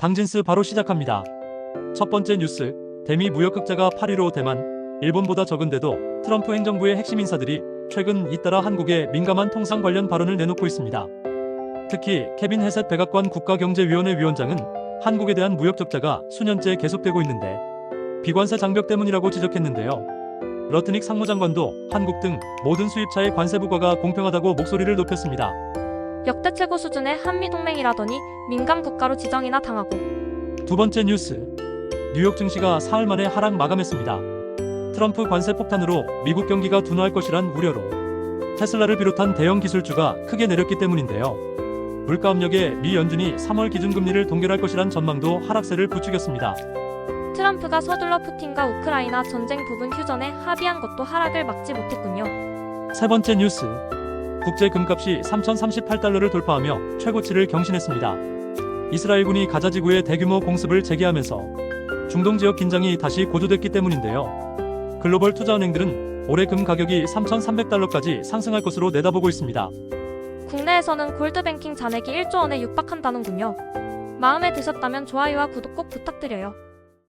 당진스 바로 시작합니다. 첫 번째 뉴스, 대미 무역흑자가 8위로 대만, 일본보다 적은데도 트럼프 행정부의 핵심 인사들이 최근 잇따라 한국에 민감한 통상 관련 발언을 내놓고 있습니다. 특히 케빈 헤셋 백악관 국가경제위원회 위원장은 한국에 대한 무역 적자가 수년째 계속되고 있는데 비관세 장벽 때문이라고 지적했는데요. 러트닉 상무장관도 한국 등 모든 수입차의 관세 부과가 공평하다고 목소리를 높였습니다. 역대 최고 수준의 한미 동맹이라더니 민감 국가로 지정이나 당하고 두 번째 뉴스. 뉴욕 증시가 사흘 만에 하락 마감했습니다. 트럼프 관세 폭탄으로 미국 경기가 둔화할 것이란 우려로 테슬라를 비롯한 대형 기술주가 크게 내렸기 때문인데요. 물가 압력에 미 연준이 3월 기준금리를 동결할 것이란 전망도 하락세를 부추겼습니다. 트럼프가 서둘러 푸틴과 우크라이나 전쟁 부분 휴전에 합의한 것도 하락을 막지 못했군요. 세 번째 뉴스. 국제 금값이 3,038달러를 돌파하며 최고치를 경신했습니다. 이스라엘군이 가자 지구에 대규모 공습을 재개하면서 중동 지역 긴장이 다시 고조됐기 때문인데요. 글로벌 투자은행들은 올해 금 가격이 3,300달러까지 상승할 것으로 내다보고 있습니다. 국내에서는 골드뱅킹 잔액이 1조 원에 육박한다는군요. 마음에 드셨다면 좋아요와 구독 꼭 부탁드려요.